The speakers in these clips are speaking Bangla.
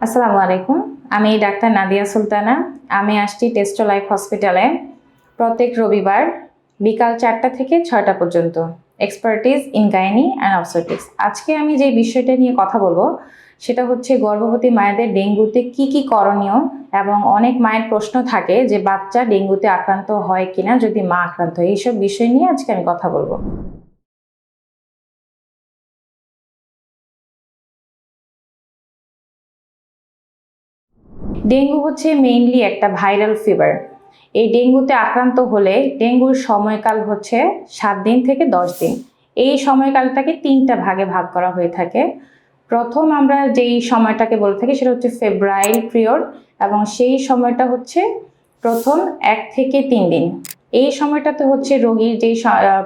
আসসালামু আলাইকুম। আমি ডাক্তার নাদিয়া সুলতানা। আমি আসছি টেস্টো লাইফ হসপিটালে। প্রত্যেক রবিবার বিকাল চারটা থেকে ছয়টা পর্যন্ত। Expertise in gynae and obstetrics আজকে আমি যে বিষয়টা নিয়ে কথা বলব, সেটা হচ্ছে গর্ভবতী মায়েদের ডেঙ্গুতে কি কি করণীয় এবং অনেক মায়ের প্রশ্ন থাকে যে বাচ্চা ডেঙ্গুতে আক্রান্ত হয় কিনা, যদি মা আক্রান্ত হয়। এইসব বিষয় নিয়ে আজকে আমি কথা বলব। ডেঙ্গু হচ্ছে মেইনলি একটা ভাইরাল ফিভার এই ডেঙ্গুতে আক্রান্ত হলে ডেঙ্গুর সময়কাল হচ্ছে সাত দিন থেকে দশ দিন। এই সময়কালটাকে তিনটা ভাগে ভাগ করা হয়ে থাকে। প্রথম আমরা যেই সময়টাকে বলে থাকি সেটা হচ্ছে ফেব্রুয়ারি পিরিয়ড এবং সেই সময়টা হচ্ছে প্রথম এক থেকে তিন দিন। এই সময়টাতে হচ্ছে রোগীর যেই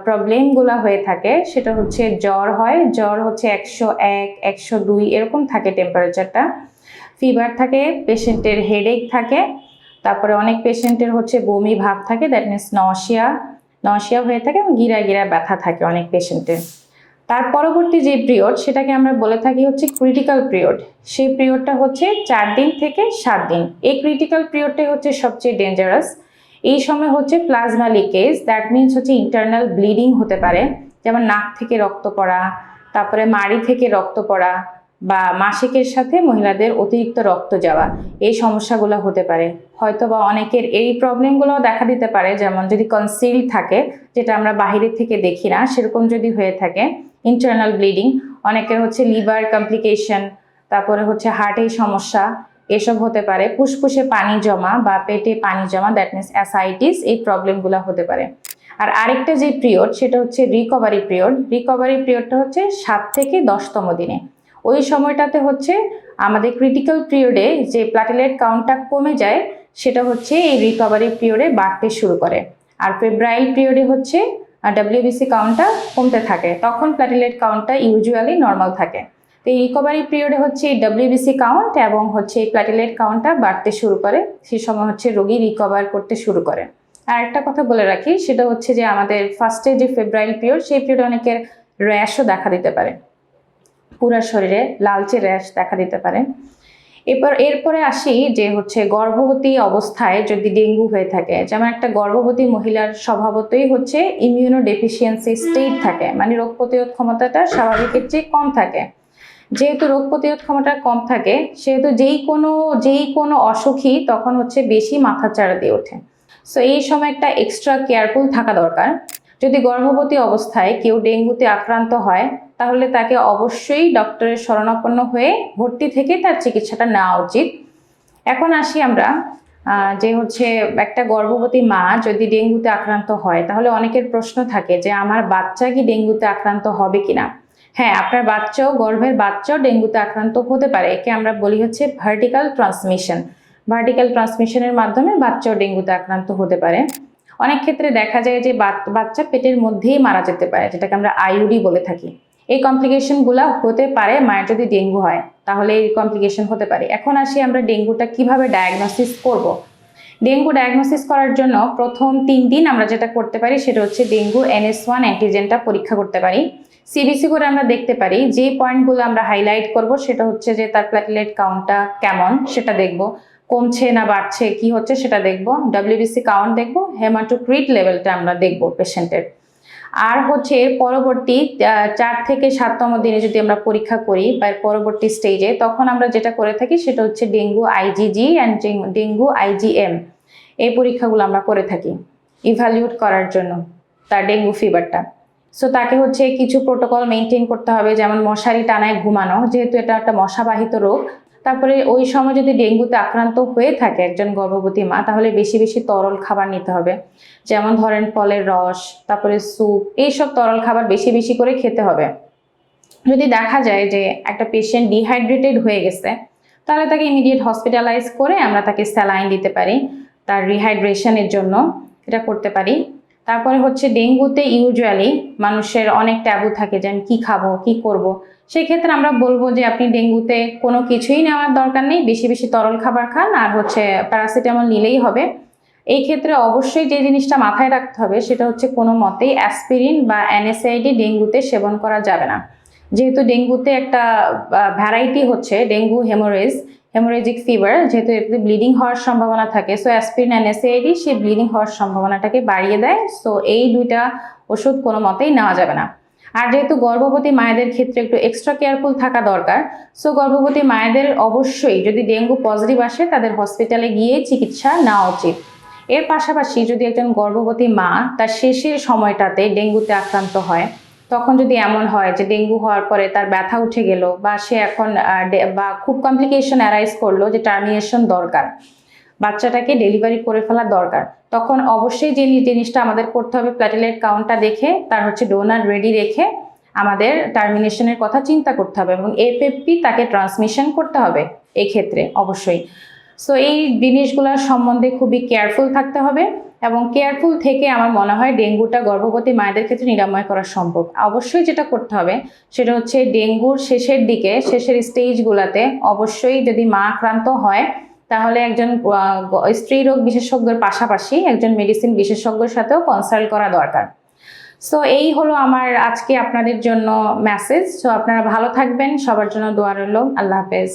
প্রবলেমগুলো হয়ে থাকে সেটা হচ্ছে জ্বর হয়। জ্বর হচ্ছে একশো এক, একশো দুই এরকম থাকে টেম্পারেচারটা ফিভার থাকে পেশেন্টের হেডেক থাকে, তারপরে অনেক পেশেন্টের হচ্ছে বমি ভাব থাকে দ্যাট মিনস নশিয়া নশিয়া হয়ে থাকে এবং গিরা গিরা ব্যথা থাকে অনেক পেশেন্টের তার পরবর্তী যে পিরিয়ড সেটাকে আমরা বলে থাকি হচ্ছে ক্রিটিক্যাল পিরিয়ড সেই পিরিয়ডটা হচ্ছে চার দিন থেকে সাত দিন। এই ক্রিটিক্যাল পিরিয়ডটাই হচ্ছে সবচেয়ে ডেঞ্জারাস এই সময় হচ্ছে প্লাজমা লিকেজ দ্যাট মিনস হচ্ছে ইন্টারনাল ব্লিডিং হতে পারে, যেমন নাক থেকে রক্ত পড়া, তারপরে মাড়ি থেকে রক্ত পড়া বা মাসিকের সাথে মহিলাদের অতিরিক্ত রক্ত যাওয়া, এই সমস্যাগুলো হতে পারে। হয়তো বা অনেকের এই প্রবলেমগুলো দেখা দিতে পারে, যেমন যদি কনসিল থাকে, যেটা আমরা বাহিরের থেকে দেখি না, সেরকম যদি হয়ে থাকে ইন্টারনাল ব্লিডিং অনেকের হচ্ছে লিভার কমপ্লিকেশন তারপরে হচ্ছে হার্টের সমস্যা, এসব হতে পারে। ফুসফুসে পানি জমা বা পেটে পানি জমা দ্যাট মিনস অ্যাসাইটিস এই প্রবলেমগুলো হতে পারে। আর আরেকটা যে পিরিয়ড সেটা হচ্ছে রিকভারি পিরিয়ড রিকভারি পিরিয়ডটা হচ্ছে সাত থেকে দশতম দিনে। ওই সময়টাতে হচ্ছে আমাদের ক্রিটিক্যাল পিরিয়ডে যে প্লাটিলেট কাউন্টটা কমে যায়, সেটা হচ্ছে এই রিকভারি পিরিয়ডে বাড়তে শুরু করে। আর ফেব্রাইল পিরিয়ডে হচ্ছে ডাব্লিউবিসি কাউন্টটা কমতে থাকে। তখন প্লাটিলেট কাউন্টটা ইউজুয়ালি নর্মাল থাকে। তো এই রিকভারি পিরিয়ডে হচ্ছে এই ডাব্লিউবিসি কাউন্ট এবং হচ্ছে এই প্লাটিলেট কাউন্টটা বাড়তে শুরু করে সেই সময় হচ্ছে রোগী রিকভার করতে শুরু করে। আর একটা কথা বলে রাখি, সেটা হচ্ছে যে আমাদের ফার্স্টে যে ফেব্রাইল পিরিয়ড সেই পিরিয়ডে অনেকের র্যাশও দেখা দিতে পারে। পুরো শরীরে লালচে র্যাশ দেখা দিতে পারে। এরপর, এরপরে আসি যে হচ্ছে গর্ভবতী অবস্থায় যদি ডেঙ্গু হয়ে থাকে, যেমন একটা গর্ভবতী মহিলার স্বভাবতই হচ্ছে ইমিউনো ডেফিসিয়েন্সি স্টেট থাকে মানে রোগ প্রতিরোধ ক্ষমতাটা স্বাভাবিকের চেয়ে কম থাকে। যেহেতু রোগ প্রতিরোধ ক্ষমতা কম থাকে, সেহেতু যেই কোনো যেই কোনো অসুখী তখন হচ্ছে বেশি মাথাচাড়া দিয়ে ওঠে। সো এই সময় একটা এক্সট্রা কেয়ারফুল থাকা দরকার। যদি গর্ভবতী অবস্থায় কেউ ডেঙ্গুতে আক্রান্ত হয় তাহলে তাকে অবশ্যই ডক্টরের শরণাপন্ন হয়ে ভর্তি থেকে তার চিকিৎসাটা নেওয়া উচিত। এখন আসি আমরা যে হচ্ছে একটা গর্ভবতী মা যদি ডেঙ্গুতে আক্রান্ত হয়, তাহলে অনেকের প্রশ্ন থাকে যে আমার বাচ্চা কি ডেঙ্গুতে আক্রান্ত হবে কিনা? হ্যাঁ আপনার বাচ্চাও, গর্ভের বাচ্চাও ডেঙ্গুতে আক্রান্ত হতে পারে। একে আমরা বলি হচ্ছে ভার্টিক্যাল ট্রান্সমিশন ভার্টিক্যাল ট্রান্সমিশনের মাধ্যমে বাচ্চাও ডেঙ্গুতে আক্রান্ত হতে পারে। অনেক ক্ষেত্রে দেখা যায় যে বাচ্চা পেটের মধ্যেই মারা যেতে পারে, যেটাকে আমরা আইউডি বলে থাকি। এই কমপ্লিকেশনগুলো হতে পারে মায়ের যদি ডেঙ্গু হয়, তাহলে এই কমপ্লিকেশন হতে পারে। এখন আসি আমরা ডেঙ্গুটা কীভাবে ডায়াগনোসিস করব। ডেঙ্গু ডায়াগনোসিস করার জন্য প্রথম তিন দিন আমরা যেটা করতে পারি, সেটা হচ্ছে ডেঙ্গু এনএস ওয়ান অ্যান্টিজেনটা পরীক্ষা করতে পারি। সিবিসি করে আমরা দেখতে পারি, যে পয়েন্টগুলো আমরা হাইলাইট করব, সেটা হচ্ছে যে তার প্ল্যাটলেট কাউন্টটা কেমন, সেটা দেখব। কমছে না বাড়ছে, কি হচ্ছে, সেটা দেখব। ডাব্লিউবিসি কাউন্ট দেখব হেমাটোক্রিট লেভেলটা আমরা দেখব পেশেন্টের আর হচ্ছে এর পরবর্তী চার থেকে সাততম দিনে যদি আমরা পরীক্ষা করি বা পরবর্তী স্টেজে তখন আমরা যেটা করে থাকি সেটা হচ্ছে dengue IgG and dengue IgM এই পরীক্ষাগুলো আমরা করে থাকি ইভ্যালিউট করার জন্য তার ডেঙ্গু ফিভারটা সো তাকে হচ্ছে কিছু প্রোটোকল মেনটেন করতে হবে, যেমন মশারি টানায় ঘুমানো, যেহেতু এটা একটা মশাবাহিত রোগ তারপরে ওই সময় যদি ডেঙ্গুতে আক্রান্ত হয়ে থাকে একজন গর্ভবতী মা, তাহলে বেশি বেশি তরল খাবার নিতে হবে। যেমন ধরেন ফলের রস, তারপরে স্যুপ, এইসব তরল খাবার বেশি বেশি করে খেতে হবে। যদি দেখা যায় যে একটা পেশেন্ট ডিহাইড্রেটেড হয়ে গেছে, তাহলে তাকে ইমিডিয়েট হসপিটালাইজ করে আমরা তাকে স্যালাইন দিতে পারি, তার রিহাইড্রেশনের জন্য এটা করতে পারি। তারপরে হচ্ছে ডেঙ্গুতে ইউজুয়ালি মানুষের অনেক ট্যাবু থাকে যে আমি কী খাব, কী করব। সেক্ষেত্রে আমরা বলব যে আপনি ডেঙ্গুতে কোনো কিছুই নেওয়ার দরকার নেই, বেশি বেশি তরল খাবার খান আর হচ্ছে প্যারাসিটামল নিলেই হবে এই ক্ষেত্রে অবশ্যই যে জিনিসটা মাথায় রাখতে হবে সেটা হচ্ছে কোনো মতেই অ্যাসপিরিন বা এনএসআইডি ডেঙ্গুতে সেবন করা যাবে না যেহেতু ডেঙ্গুতে একটা ভ্যারাইটি হচ্ছে, ডেঙ্গু হেমোরেজ হেমোরেজিক ফিভার যেহেতু এতে ব্লিডিং হওয়ার সম্ভাবনা থাকে সো অ্যাসপিরিন অ্যানেসিআইডি সেই ব্লিডিং হওয়ার সম্ভাবনাটাকে বাড়িয়ে দেয় সো এই দুইটা ওষুধ কোনো মতেই নেওয়া যাবে না। আর যেহেতু গর্ভবতী মায়েদের ক্ষেত্রে একটু এক্সট্রা কেয়ারফুল থাকা দরকার সো গর্ভবতী মায়েদের অবশ্যই যদি ডেঙ্গু পজিটিভ আসে, তাদের হসপিটালে গিয়ে চিকিৎসা নেওয়া উচিত। এর পাশাপাশি যদি একজন গর্ভবতী মা তার শেষের সময়টাতে ডেঙ্গুতে আক্রান্ত হয় তখন যদি এমন হয় যে ডেঙ্গু হওয়ার পরে তার ব্যথা উঠে গেল বা সে এখন বা খুব কমপ্লিকেশন অ্যারাইজ করল যে টার্মিনেশন দরকার, বাচ্চাটাকে ডেলিভারি করে ফেলা দরকার, তখন অবশ্যই যে জিনিসটা আমাদের করতে হবে প্ল্যাটেলেট কাউন্টটা দেখে, তার হচ্ছে ডোনার রেডি রেখে আমাদের টার্মিনেশনের কথা চিন্তা করতে হবে এবং এপিপি তাকে ট্রান্সমিশন করতে হবে এক্ষেত্রে অবশ্যই। সো এই জিনিসগুলোর সম্বন্ধে খুবই কেয়ারফুল থাকতে হবে। এবং কেয়ারফুল থেকে আমার মনে হয় ডেঙ্গুটা গর্ভবতী মায়েদের ক্ষেত্রে নিরাময় করা সম্ভব অবশ্যই যেটা করতে হবে সেটা হচ্ছে ডেঙ্গুর শেষের দিকে, শেষের স্টেজগুলোতে অবশ্যই যদি মা আক্রান্ত হয়, তাহলে একজন স্ত্রী রোগ বিশেষজ্ঞের পাশাপাশি একজন মেডিসিন বিশেষজ্ঞের সাথেও কনসাল্ট করা দরকার। সো এই হলো আমার আজকে আপনাদের জন্য মেসেজ সো আপনারা ভালো থাকবেন। সবার জন্য দোয়া রইল। আল্লাহ হাফেজ।